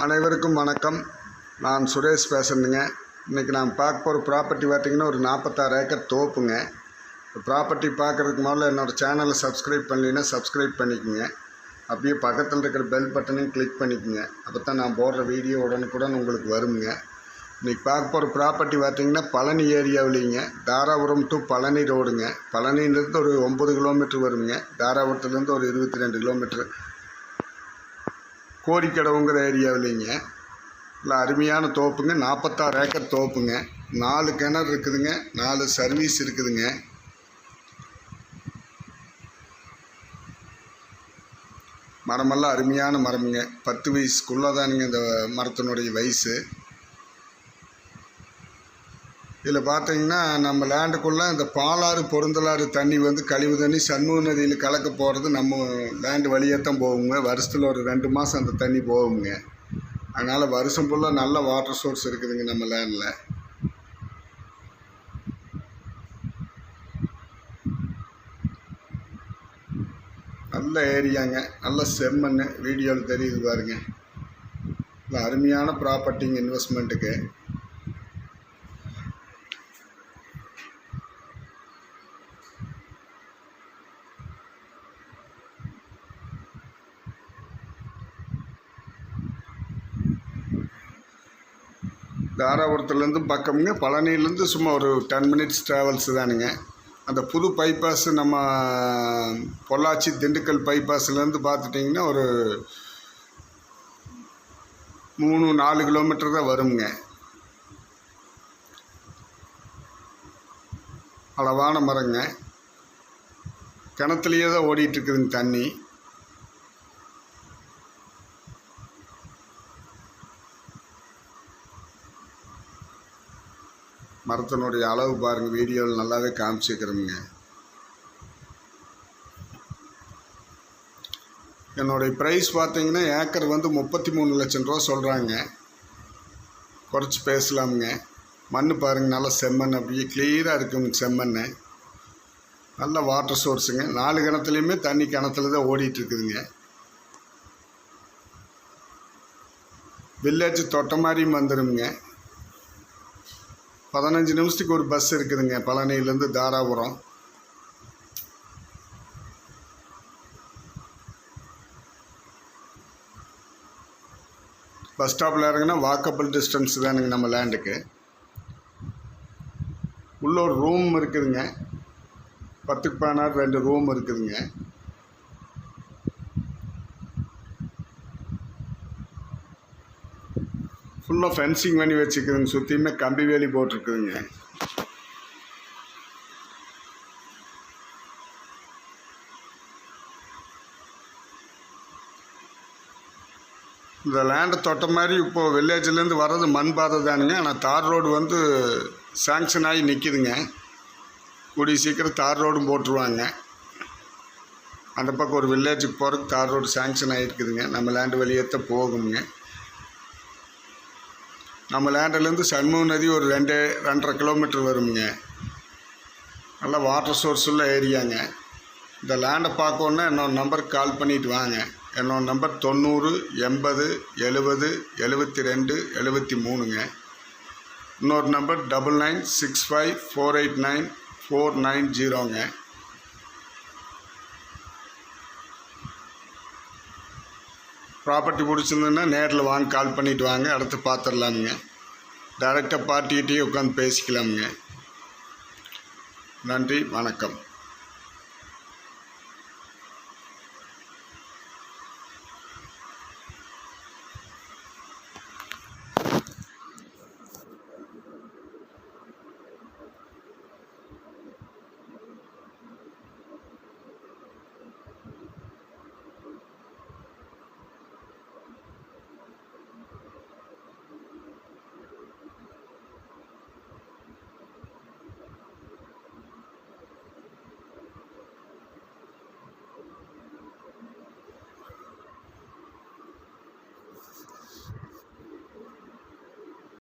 அனைவருக்கும் வணக்கம். நான் சுரேஷ் பேசுகிறேங்க இன்றைக்கி நான் பார்க்க போகிற ப்ராப்பர்ட்டி பார்த்திங்கன்னா ஒரு நாற்பத்தாறு ஏக்கர் தோப்புங்க. ப்ராப்பர்ட்டி பார்க்குறதுக்கு முதல்ல என்னோடய சேனலை சப்ஸ்கிரைப் பண்ணலைன்னா சப்ஸ்கிரைப் பண்ணிக்கோங்க. அப்படியே பக்கத்தில் இருக்கிற பெல் பட்டனையும் கிளிக் பண்ணிக்கோங்க. அப்போ தான் நான் போடுற வீடியோ உடனுக்குடன் உங்களுக்கு வருங்க. இன்றைக்கி பார்க்க போகிற ப்ராப்பர்ட்டி பார்த்திங்கன்னா பழனி ஏரியாவிலிங்க. தாராபுரம் டு பழனி ரோடுங்க பழனிலேருந்து ஒரு ஒம்பது கிலோமீட்டர் வருங்க. தாராபுரத்துலேருந்து ஒரு இருபத்தி ரெண்டு கிலோமீட்ரு கோரிக்கடவுங்கிற ஏரியாவிலைங்க இல்லை அருமையான தோப்புங்க. நாற்பத்தாறு ஏக்கர் தோப்புங்க. நாலு கிணறு இருக்குதுங்க. நாலு சர்வீஸ் இருக்குதுங்க. மரமெல்லாம் அருமையான மரமுங்க. பத்து வயசுக்குள்ளே தானுங்க இந்த மரத்தினுடைய வயசு. இதில் பார்த்தீங்கன்னா நம்ம லேண்டுக்குள்ளே இந்த பாலாறு பொருந்தலாறு தண்ணி வந்து கழிவு தண்ணி சண்முக நதியில் கலக்க போகிறது நம்ம லேண்டு வழியாக தான் போகுங்க. வருஷத்தில் ஒரு ரெண்டு மாதம் அந்த தண்ணி போகுங்க. அதனால் வருஷம் ஃபுல்லாக நல்ல வாட்டர் சோர்ஸ் இருக்குதுங்க நம்ம லேண்டில். நல்ல ஏரியாங்க. நல்ல செம்மண் வீடியோவில் தெரியுது பாருங்க. நல்ல அருமையான ப்ராப்பர்ட்டிங்க இன்வெஸ்ட்மெண்ட்டுக்கு தாராபுரத்துலேருந்து பக்கமுங்க. பழனிலேருந்து சும்மா ஒரு டென் மினிட்ஸ் ட்ராவல்ஸ் தானுங்க. அந்த புது பைபாஸ் நம்ம பொள்ளாச்சி திண்டுக்கல் பைபாஸ்லேருந்து பார்த்துட்டிங்கன்னா ஒரு மூணு நாலு கிலோமீட்டர் தான் வருங்க. அளவான மரங்க. கிணத்துலையே தான் ஓடிட்டுருக்குதுங்க தண்ணி. மரத்தினுடைய அளவு பாருங்கள் வீடியோவில் நல்லாவே காமிச்சிக்கிறோமுங்க என்னுடைய ப்ரைஸ் பார்த்தீங்கன்னா ஏக்கர் வந்து முப்பத்தி மூணு லட்சம் ரூபா சொல்கிறாங்க குறைச்சி பேசலாமுங்க. மண் பாருங்கள் நல்லா செம்மண் அப்படியே கிளியராக இருக்குங்க செம்மண் நல்ல வாட்டர் சோர்ஸுங்க நாலு கிணத்துலையுமே தண்ணி கிணத்துல தான் ஓடிட்டுருக்குதுங்க வில்லேஜ் தொட்ட மாதிரியும் வந்துடுங்க பதினஞ்சு நிமிஷத்துக்கு ஒரு பஸ் இருக்குதுங்க. பழனியிலேருந்து தாராபுரம். பஸ் ஸ்டாப்பில் இறங்கினா வாக்கபிள் டிஸ்டன்ஸ் தானுங்க நம்ம லேண்டுக்கு உள்ள ஒரு ரூம் இருக்குதுங்க. பத்துக்கு பதினாறு ரெண்டு ரூம் இருக்குதுங்க. ஃபுல்லாக ஃபென்சிங் பண்ணி வச்சுக்குதுங்க. சுற்றியுமே கம்பி வேலி போட்டிருக்குதுங்க. இந்த லேண்டை தொட்ட மாதிரி இப்போது வில்லேஜ்லேருந்து வர்றது மண் பாதை தானுங்க. ஆனால் தார் ரோடு வந்து சாங்ஷன் ஆகி நிற்கிதுங்க கூடிய சீக்கிரம் தார் ரோடும் போட்டுருவாங்க. அந்த பக்கம் ஒரு வில்லேஜுக்கு போகிறதுக்கு தார் ரோடு சாங்ஷன் ஆகிருக்குதுங்க நம்ம லேண்டு வெளியேற்ற போகுங்க. நம்ம லேண்டர்லேருந்து சண்முக நதி ஒரு ரெண்டு ரெண்டரை கிலோமீட்டர் வருங்க நல்லா வாட்டர் சோர்ஸ் உள்ள ஏரியாங்க. இந்த லேண்டை பார்க்கணுன்னா என்னோட நம்பருக்கு கால் பண்ணிட்டு வாங்க. என்னோட நம்பர் தொண்ணூறு எண்பது எழுபது எழுபத்தி ரெண்டு எழுபத்தி மூணுங்க இன்னொரு number double nine six five four eight nine four nine ஜீரோங்க. Property பிடிச்சிருந்ததுன்னா நேரில் வாங்க கால் பண்ணிவிட்டு வாங்க அடுத்து பார்த்துடலாமுங்க டைரெக்டாக பார்ட்டிக்கிட்டேயே உட்காந்து பேசிக்கலாமுங்க. நன்றி வணக்கம்.